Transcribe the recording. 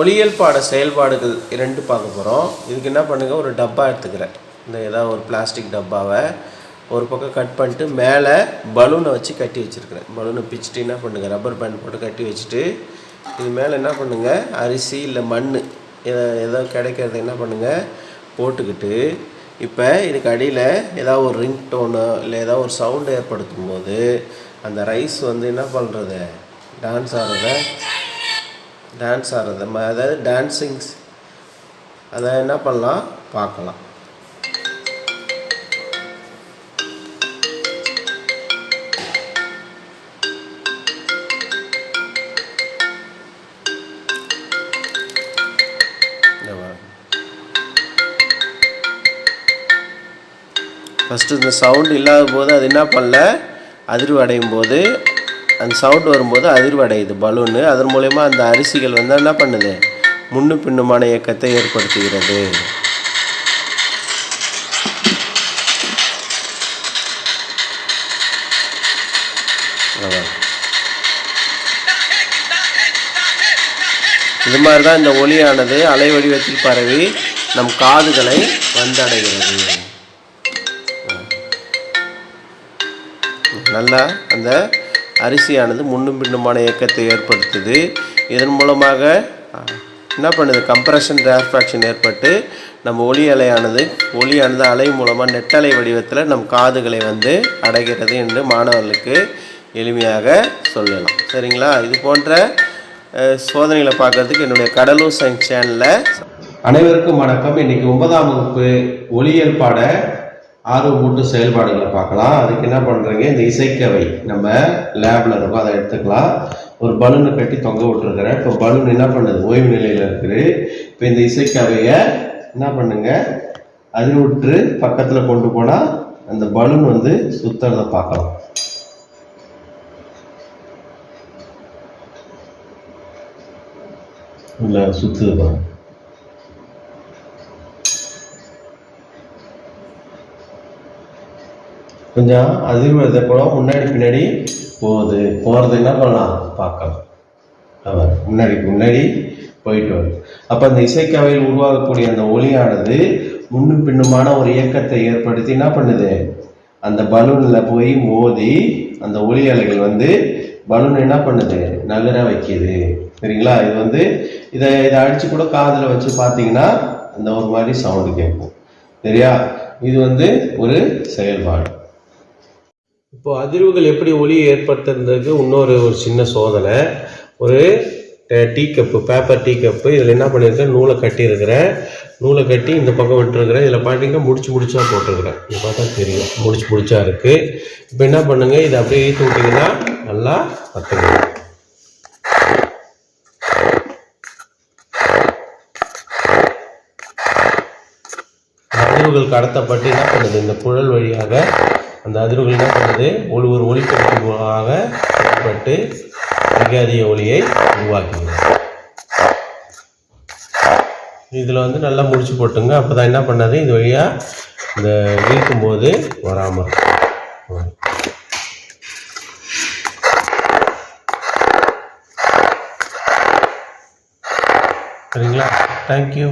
ஒளியல் பாட செயல்பாடுகள் இரண்டு பார்க்க போகிறோம் இதுக்கு என்ன பண்ணுங்கள் ஒரு டப்பா எடுத்துக்கிறேன். இந்த ஏதாவது ஒரு பிளாஸ்டிக் டப்பாவை ஒரு பக்கம் கட் பண்ணிட்டு மேலே பலூனை வச்சு கட்டி வச்சுருக்கிறேன். பலூனை பிச்சுட்டு என்ன பண்ணுங்கள் ரப்பர் பேண்ட் போட்டு கட்டி வச்சுட்டு இது மேலே என்ன பண்ணுங்கள் அரிசி இல்லை மண் எதோ ஏதோ கிடைக்கிறத என்ன பண்ணுங்கள் போட்டுக்கிட்டு இப்போ இதுக்கு அடியில் ஏதாவது ஒரு ரிங் டோனோ இல்லை ஏதாவது ஒரு சவுண்டு ஏற்படுத்தும் போது அந்த ரைஸ் வந்து என்ன பண்ணுறது டான்ஸ் ஆடுறத டான்ஸ் ஆடுறது. ம- அதாவது டான்ஸிங்ஸ் அதை என்ன பண்ணலாம்? பார்க்கலாம். ஃபஸ்ட்டு இந்த சவுண்ட் இல்லாத போது அது என்ன பண்ணல? அதிர்வு அடையும் போது அந்த சவுண்ட் வரும்போது அதிர்வடையுது பலூனு அதன் மூலயமா அந்த அரிசிகள் வந்து என்ன பண்ணுது? முன்னு பின்னுமான இயக்கத்தை ஏற்படுத்துகிறது. இது மாதிரி தான் இந்த ஒளியானது அலை வடிவத்தில் பரவி நம் காதுகளை வந்தடைகிறது. நல்லா அந்த அரிசியானது முன்னும் பின்னுமான இயக்கத்தை ஏற்படுத்துது. இதன் மூலமாக என்ன பண்ணுது? கம்ப்ரஷன் ரேர்ஃபேக்ஷன் ஏற்பட்டு நம்ம ஒளி அலையானது ஒளியானது அலை மூலமாக நெட்டலை வடிவத்தில் நம் காதுகளை வந்து அடைகிறது என்று மாணவர்களுக்கு எளிமையாக சொல்லலாம். சரிங்களா? இது போன்ற சோதனைகளை பார்க்கறதுக்கு என்னுடைய கடலூர் சயின்ஸ் சேனலில் அனைவருக்கும் வணக்கம். இன்றைக்கி ஒன்பதாம் வகுப்பு ஒளியல் பாட ஆர்வமூட்டு செயல்பாடுகளை பார்க்கலாம். அதுக்கு என்ன பண்ணுறீங்க இந்த இசைக்கவை. நம்ம லேபில் இருக்கும். அதை எடுத்துக்கலாம். ஒரு பலூனை கட்டி தொங்க விட்டுருக்குறேன். இப்போ பலூன் என்ன பண்ணுது? ஓய்வு நிலையில் இருக்குது. இப்போ இந்த இசைக்கவையை என்ன பண்ணுங்க? அதிர்வுற்று பக்கத்தில் கொண்டு போனால் அந்த பலூன் வந்து சுத்துறதை பார்க்கலாம். இல்லை சுத்துது பாருங்க. கொஞ்சம் அதிர்வு கூட முன்னாடி பின்னாடி போகுது. போகிறது என்ன பண்ணலாம்? பார்க்கலாம். அவர் முன்னாடி முன்னாடி போயிட்டு வரும். அப்போ அந்த இசைக்கவையில் உருவாகக்கூடிய அந்த ஒளியானது முன்னும் பின்னுமான ஒரு இயக்கத்தை ஏற்படுத்தி என்ன பண்ணுது? அந்த பலூனில் போய் மோதி அந்த ஒளி அலைகள் வந்து பலூன் என்ன பண்ணுது? நகர வைக்குது. சரிங்களா? இது வந்து இதை இதை அடித்து கூட காதில் வச்சு பார்த்தீங்கன்னா அந்த ஒரு மாதிரி சவுண்டு கேட்கும். சரியா? இது வந்து ஒரு செயல்பாடு. இப்போ அதிர்வுகள் எப்படி ஒளியை ஏற்படுத்துறதுக்கு இன்னொரு ஒரு சின்ன சோதனை. ஒரு tea cup paper tea cup இதில் என்ன பண்ணியிருக்கேன் நூலை கட்டியிருக்கிறேன். நூலை கட்டி இந்த பக்கம் விட்டுருக்கிறேன். இதில் பார்த்தீங்கன்னா முடிச்சு முடிச்சா போட்டிருக்கிறேன். இது பார்த்தா தெரியும். முடிச்சு முடிச்சா இருக்குது இப்போ என்ன பண்ணுங்க? இதை அப்படியே ஈத்து விட்டிங்கன்னா நல்லா பத்துக்கணும் அதிர்வுகள் கடத்தப்பட்டு என்ன பண்ணுது? இந்த குழல் வழியாக அந்த அதிர்வுகள் என்ன பண்ணுது? ஒரு ஒரு ஒளிப்பெருக்கமாக செயல்பட்டு மிக அதிக ஒளியை உருவாக்குகிறது. இதில் வந்து நல்லா முடிச்சு போட்டுங்க. அப்போ தான் என்ன பண்ணாது? இது வழியாக இந்த இழுக்கும்போது வராமல் இருக்கும் சரிங்களா? தேங்க்யூ